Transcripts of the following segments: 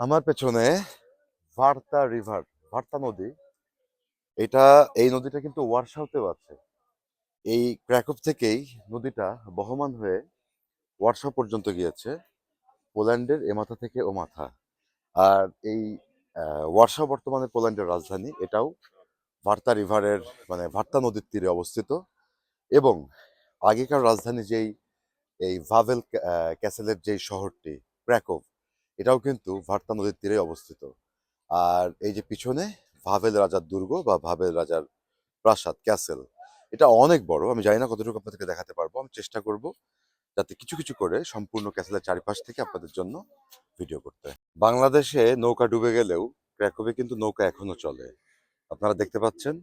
আমার পেছনে ভার্তা রিভার ভার্তা নদী। এটা এই নদীটা কিন্তু ওয়ারশাওতেও আছে এই ক্র্যাকপ থেকেই নদীটা বহমান হয়ে ওয়ারশাও পর্যন্ত গিয়েছে পোল্যান্ডের এ মাথা থেকে ও মাথা। আর এই আহ, বর্তমানে পোল্যান্ডের রাজধানী এটাও ভার্তা রিভারের মানে ভার্তা নদীর তীরে অবস্থিত। এবং আগেকার রাজধানী যেই এই ভাভেল ক্যাসেলের যেই শহরটি ক্র্যাকভ এটাও কিন্তু ভার্তা নদীর তীরে অবস্থিত। আর এই যে পিছনে ভাভেল রাজার দুর্গ বা ভাভেল রাজার প্রাসাদ ক্যাসেল এটা অনেক বড়। আমি জানি না কতটুকু আপনাদেরকে দেখাতে পারব। আমি চেষ্টা করব যাতে কিছু কিছু করে সম্পূর্ণ ক্যাসেলের চারিপাশ থেকে আপনাদের জন্য ভিডিও করতে। বাংলাদেশে নৌকা ডুবে গেলেও ক্র্যাকোভে কিন্তু নৌকা এখনও চলে। আপনারা দেখতে পাচ্ছেন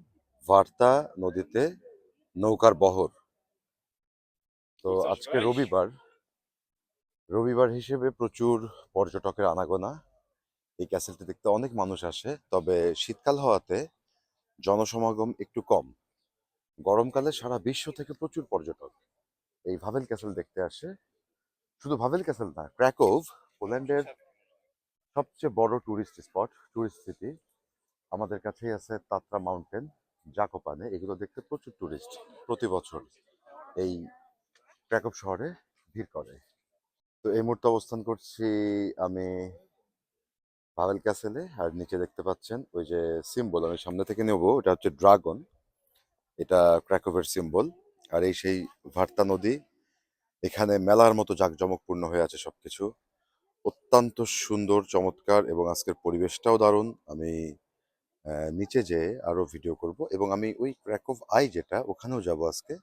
ভার্তা নদীতে নৌকার বহর। তো আজকে রবিবার রবিবার হিসেবে প্রচুর পর্যটকের আনাগোনা। এই ক্যাসেলটি দেখতে অনেক মানুষ আসে, তবে শীতকাল হওয়াতে জনসমাগম একটু কম। গরমকালে সারা বিশ্ব থেকে প্রচুর পর্যটক এই ভাভেল ক্যাসেল দেখতে আসে। শুধু ভাভেল ক্যাসেল না, ক্র্যাকোভ, পোল্যান্ডের সবচেয়ে বড় টুরিস্ট স্পট, টুরিস্ট সিটি আমাদের কাছেই আছে তাত্রা মাউন্টেন, জাকোপানে। এগুলো দেখতে প্রচুর টুরিস্ট প্রতি বছর এই ক্র্যাকোভ শহরে ভিড় করে। এই মুহূর্তে অবস্থান করছি আমি ভাভেল ক্যাসেলে। আর নিচে দেখতে পাচ্ছেন ওই যে সিম্বল আমি সামনে থেকে নেব এটা হচ্ছে ড্রাগন এটা ক্র্যাকোভের সিম্বল আর এই সেই ভার্তা নদী, এখানে মেলার মতো জাঁকজমকপূর্ণ হয়ে আছে সবকিছু। অত্যন্ত সুন্দর, চমৎকার এবং আজকের পরিবেশটাও দারুণ। আমি নিচে যেয়ে আরও ভিডিও করব এবং আমি ওই ক্র্যাকোভ আই যেটা, ওখানেও যাব আজকে।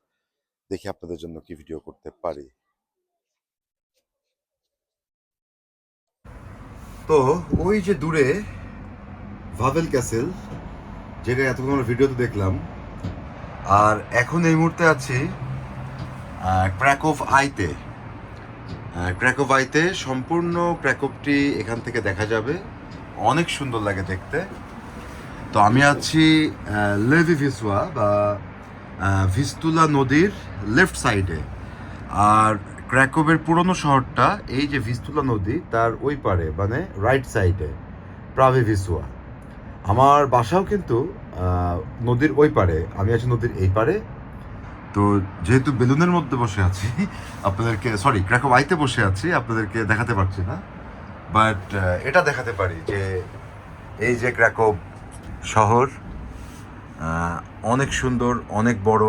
দেখি আপনাদের জন্য কি ভিডিও করতে পারি। তো ওই যে দূরে ভাভেল ক্যাসেল যেটা এতক্ষণ আমরা ভিডিওতে দেখলাম, আর এখন এই মুহূর্তে আছি ক্র্যাকোভ আইতে ক্র্যাকোভ আইতে সম্পূর্ণ ক্র্যাকোভটি এখান থেকে দেখা যাবে। অনেক সুন্দর লাগে দেখতে। তো আমি আছি লেভি ভিসুয়া বা ভিস্তুলা নদীর লেফট সাইডে আর ক্র্যাকোভের পুরনো শহরটা, এই যে ভিস্তুলা নদী, তার ওই পারে মানে রাইট সাইডে প্রাভে ভিসুয়া আমার বাসাও কিন্তু নদীর ওই পারে আমি আছি নদীর এই পারে তো যেহেতু বেলুনের মধ্যে বসে আছি, আপনাদেরকে সরি ক্র্যাকো আইতে বসে আছি, আপনাদেরকে দেখাতে পারছি না। বাট এটা দেখাতে পারি যে, এই যে ক্র্যাকো শহর অনেক সুন্দর, অনেক বড়।